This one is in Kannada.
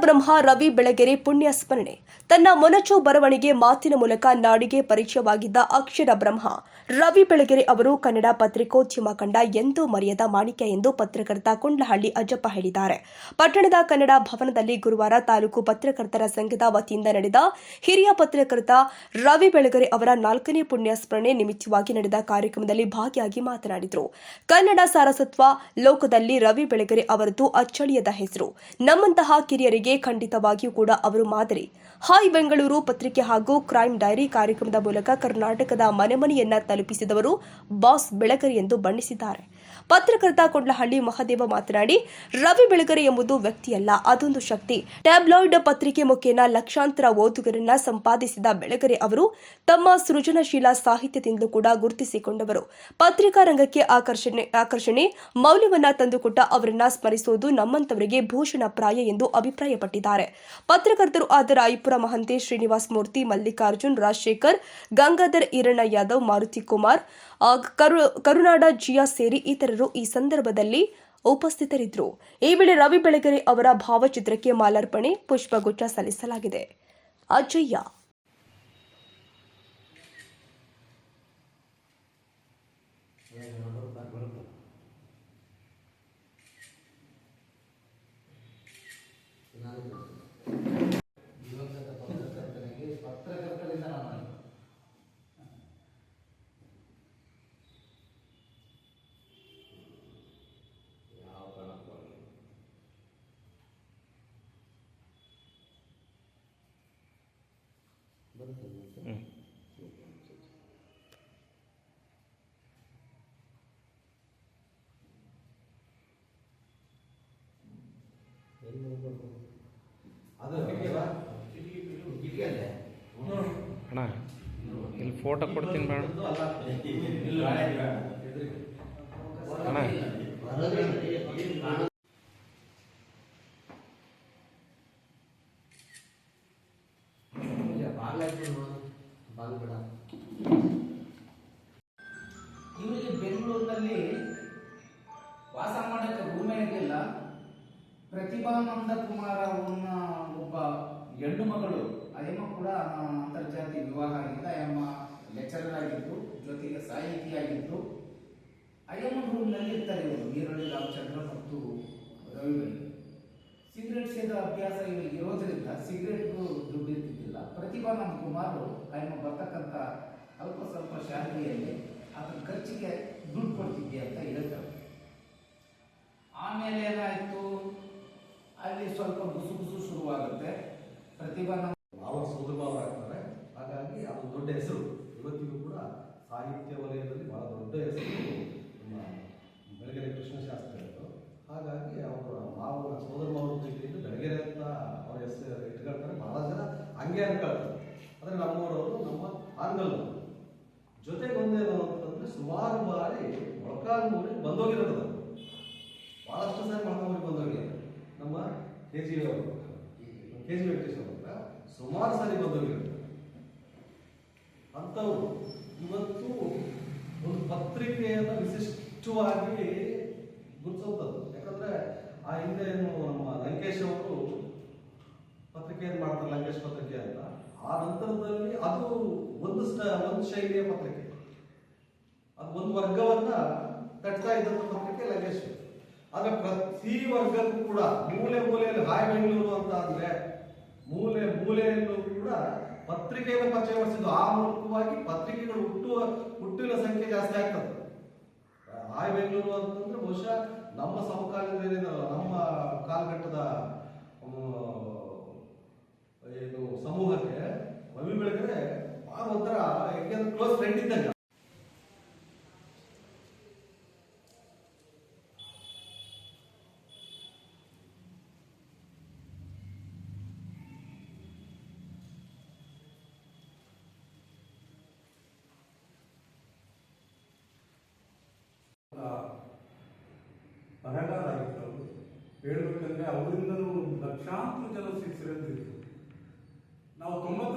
ಬ್ರಹ್ಮ ರವಿ ಬೆಳಗೆರೆ ಪುಣ್ಯ ಸ್ಮರಣೆ. ತನ್ನ ಮೊನಚು ಬರವಣಿಗೆ ಮಾತಿನ ಮೂಲಕ ನಾಡಿಗೆ ಪರಿಚಯವಾಗಿದ್ದ ಅಕ್ಷರ ಬ್ರಹ್ಮ ರವಿ ಬೆಳಗೆರೆ ಅವರು ಕನ್ನಡ ಪತ್ರಿಕೋದ್ಯಮ ಕಂಡ ಎಂದು ಮರೆಯದ ಮಾಣಿಕ್ಯ ಎಂದು ಪತ್ರಕರ್ತ ಕುಂಡ್ಲಹಳ್ಳಿ ಅಜ್ಜಪ್ಪ ಹೇಳಿದ್ದಾರೆ. ಪಟ್ಟಣದ ಕನ್ನಡ ಭವನದಲ್ಲಿ ಗುರುವಾರ ತಾಲೂಕು ಪತ್ರಕರ್ತರ ಸಂಘದ ವತಿಯಿಂದ ನಡೆದ ಹಿರಿಯ ಪತ್ರಕರ್ತ ರವಿ ಬೆಳಗೆರೆ ಅವರ ನಾಲ್ಕನೇ ಪುಣ್ಯ ಸ್ಮರಣೆ ನಿಮಿತ್ತವಾಗಿ ನಡೆದ ಕಾರ್ಯಕ್ರಮದಲ್ಲಿ ಭಾಗಿಯಾಗಿ ಮಾತನಾಡಿದರು. ಕನ್ನಡ ಸಾರಸತ್ವ ಲೋಕದಲ್ಲಿ ರವಿ ಬೆಳಗೆರೆ ಅವರದ್ದು ಅಚ್ಚಳಿಯದ ಹೆಸರು. ನಮ್ಮಂತಹ ಕಿರಿಯರಿಗೆ ಖಂಡಿತವಾಗಿಯೂ ಕೂಡ ಅವರು ಮಾದರಿ. ಹಾಯ್ ಬೆಂಗಳೂರು ಪತ್ರಿಕೆ ಹಾಗೂ ಕ್ರೈಮ್ ಡೈರಿ ಕಾರ್ಯಕ್ರಮದ ಮೂಲಕ ಕರ್ನಾಟಕದ ಮನೆ ಮನೆಯನ್ನ ತಲುಪಿಸಿದವರು ಬಾಸ್ ಬೆಳಕರಿ ಎಂದು ಬಣ್ಣಿಸಿದ್ದಾರೆ. ಪತ್ರಕರ್ತ ಕೊಂಡ್ಲಹಳ್ಳಿ ಮಹದೇವ ಮಾತನಾಡಿ, ರವಿ ಬೆಳಗರೆ ಎಂಬುದು ವ್ಯಕ್ತಿಯಲ್ಲ, ಅದೊಂದು ಶಕ್ತಿ. ಟ್ಯಾಬ್ಲಾಯ್ಡ್ ಪತ್ರಿಕೆ ಮುಖೇನ ಲಕ್ಷಾಂತರ ಓದುಗರನ್ನ ಸಂಪಾದಿಸಿದ ಬೆಳಗರೆ ಅವರು ತಮ್ಮ ಸೃಜನಶೀಲ ಸಾಹಿತ್ಯದಿಂದ ಕೂಡ ಗುರುತಿಸಿಕೊಂಡವರು. ಪತ್ರಿಕಾ ರಂಗಕ್ಕೆ ಆಕರ್ಷಣೆ ಆಕರ್ಷಣೆ, ಮೌಲ್ಯವನ್ನ ತಂದುಕೊಟ್ಟ ಅವರನ್ನ ಸ್ಮರಿಸುವುದು ನಮ್ಮಂತವರಿಗೆ ಭೂಷಣ ಪ್ರಾಯ ಎಂದು ಅಭಿಪ್ರಾಯಪಟ್ಟಿದ್ದಾರೆ. ಪತ್ರಕರ್ತರು ಆದ ರಾಯಪುರ ಮಹಂತೇಶ್ ಶ್ರೀನಿವಾಸ್ ಮೂರ್ತಿ, ಮಲ್ಲಿಕಾರ್ಜುನ್, ರಾಜಶೇಖರ್, ಗಂಗಾಧರ್ ಈರಣ್ಣ ಯಾದವ್, ಮಾರುತಿ ಕುಮಾರ್ ಕರುನಾಡ ಜಿಯಾ ಸೇರಿ ಇತರರು ಈ ಸಂದರ್ಭದಲ್ಲಿ ಉಪಸ್ಥಿತರಿದ್ದರು. ಈ ವೇಳೆ ರವಿ ಬೆಳಗೆರೆ ಅವರ ಭಾವಚಿತ್ರಕ್ಕೆ ಮಾಲಾರ್ಪಣೆ ಪುಷ್ಪಗುಚ್ಛ ಸಲ್ಲಿಸಲಾಗಿದೆ. ಅಜಯ್ಯ ಅಣ್ಣ ಇಲ್ಲಿ ಫೋಟೋ ಕೊಡ್ತೀನಿ ಬೇಡ ಬಾಗ್ಲು ಇವರಿಗೆ ಬೆಂಗಳೂರಿನಲ್ಲಿ ವಾಸ ಮಾಡಕ್ಕೆ ಭೂಮಿ ಇರಲಿಲ್ಲ. ಪ್ರತಿಭಾನಂದ ಕುಮಾರ ಅವನ ಒಬ್ಬ ಹೆಣ್ಣು ಮಗಳು ಅಯ್ಯಮ್ಮ ಕೂಡ ಅಂತರ್ಜಾತಿ ವಿವಾಹ ಆಗಿದ್ದ. ಅಯ್ಯಮ್ಮ ಲೆಕ್ಚರರ್ ಆಗಿದ್ದು, ಜೊತೆಗೆ ಸಾಹಿತಿಯಾಗಿದ್ದು ಅಯ್ಯಮ್ಮನ ರೂಮ್ನಲ್ಲಿ ಇರ್ತಾರೆ ಇವರು. ನೀರಳ್ಳಿ ರಾಮಚಂದ್ರ ಮತ್ತು ರವಿಗಳು ಸಿಗರೇಟ್ ಸೇದ ಅಭ್ಯಾಸ ಇವರಿಗೆ ಇರೋದ್ರಿಂದ ಸಿಗರೇಟ್ಗೂ ದುಡ್ಡು ಪ್ರತಿಭಾನಂದ ಕುಮಾರ್ ಅಯ್ಯಮ್ಮ ಬರ್ತಕ್ಕಂಥ ಅಲ್ಪ ಸ್ವಲ್ಪ ಶಾಲೆಯಲ್ಲಿ ಅದ್ರ ಖರ್ಚಿಗೆ ದುಡ್ಡು ಕೊಡ್ತಿದ್ದೆ ಅಂತ ಹೇಳ್ತಾರೆ. ಆಮೇಲೆ ಏನಾಯ್ತು? ಅಲ್ಲಿ ಸ್ವಲ್ಪ ಗುಸು ಗುಸು ಶುರುವಾಗುತ್ತೆ. ಪ್ರತಿಭಾ ಅವರ ಆಗ್ತಾರೆ. ಹಾಗಾಗಿ ಅದು ದೊಡ್ಡ ಹೆಸರು. ಇವತ್ತಿಗೂ ಕೂಡ ಸಾಹಿತ್ಯ ವಲಯದಲ್ಲಿ ಬಹಳ ದೊಡ್ಡ ಹೆಸರು ನಮ್ಮ ಬೆಳಗೆರೆ ಕೃಷ್ಣಶಾಸ್ತ್ರಿ ಅವರು ಹಾಗಾಗಿ ಅವರ ಮಾವ ಸೋದರ ಮಾವ ಪ್ರೀತಿಯಿಂದ ಬೆಳಗೆರೆ ಅಂತ ಅವರ ಹೆಸರು ಇಟ್ಕೊಳ್ತಾರೆ. ಬಹಳ ಜನ ಹಂಗೆ ಅನ್ಕೊಳ್ತಾರೆ. ಆದರೆ ನಮ್ಮವರವರು ನಮ್ಮ ಆಂಗಲ್ ಜೊತೆಗೆ ಒಂದೇನು ಅಂತಂದ್ರೆ ಸುಮಾರು ಬಾರಿ ಮೊಳಕಾಲ್ಮೂರಿಗೆ ಬಂದೋಗಿರೋದು. ಬಹಳಷ್ಟು ಸಾರಿ ಮೊಳಕಾಲ್ಮೂರಿಗೆ ಬಂದೋಗಿದ್ದಾರೆ ನಮ್ಮ ಕೆ ಜಿ ಅವರು. ಕೆ ಜಿ ವೆಂಕಟೇಶ್ ಅವ್ರ ಹತ್ರ ಸುಮಾರು ಸಾರಿ ಬಂದೋಗಿರೋದು ಅಂಥವ್ರು ಇವತ್ತು ಒಂದು ಪತ್ರಿಕೆಯನ್ನು ವಿಶಿಷ್ಟವಾಗಿ ಗುರುತಿಸುವಂಥದ್ದು. ಯಾಕಂದ್ರೆ ಆ ಹಿಂದೆ ಏನು ನಮ್ಮ ಲಂಕೇಶ್ ಅವರು ಪತ್ರಿಕೆಯನ್ನು ಮಾಡ್ತಾರೆ, ಲಂಕೇಶ್ ಪತ್ರಿಕೆ ಅಂತ? ಆ ನಂತರದಲ್ಲಿ ಅದು ಒಂದು ಒಂದು ಶೈಲಿಯ ಪತ್ರಿಕೆ. ಅದು ಒಂದು ವರ್ಗವನ್ನ ತಟ್ತಾ ಇದ್ದಂಥ ಪತ್ರಿಕೆ ಲಗೇಶ್. ಆದ್ರೆ ಪ್ರತಿ ವರ್ಗಕ್ಕೂ ಕೂಡ ಮೂಲೆ ಮೂಲೆಯಲ್ಲಿ ಹಾಯ್ ಬೆಂಗಳೂರು ಅಂತ ಅಂದ್ರೆ ಮೂಲೆ ಮೂಲೆಯಲ್ಲೂ ಕೂಡ ಪತ್ರಿಕೆಯನ್ನು ಪರಿಚಯ ಮಾಡಿಸಿದ್ದು ಆ ಮೂಲಕವಾಗಿ ಪತ್ರಿಕೆಗಳು ಹುಟ್ಟುವ ಹುಟ್ಟಿನ ಸಂಖ್ಯೆ ಜಾಸ್ತಿ ಆಗ್ತದೆ. ಹಾಯ್ ಬೆಂಗಳೂರು ಅಂತಂದ್ರೆ ಬಹುಶಃ ನಮ್ಮ ಸಮಕಾಲೀನ ನಮ್ಮ ಕಾಲಘಟ್ಟದ ಆ, ಏನು ಸಮೂಹಕ್ಕೆ ರವಿ ಬೆಳೆದ್ರೆ ಬಹಳ ಒಂಥರ ಯಾಕೆಂದ್ರೆ ಕ್ಲೋಸ್ ಫ್ರೆಂಡ್ ಇದ್ದಂಗೆ. ಬರಗಾಲ ಆಗಿತ್ತು ಅವರು ಹೇಳ್ಬೇಕಂದ್ರೆ ಅವರಿಂದಲೂ ಲಕ್ಷಾಂತರ ಜನ ಶಿಕ್ಷರಂತಿದ್ರು ನಾವು ತೊಂಬತ್ತು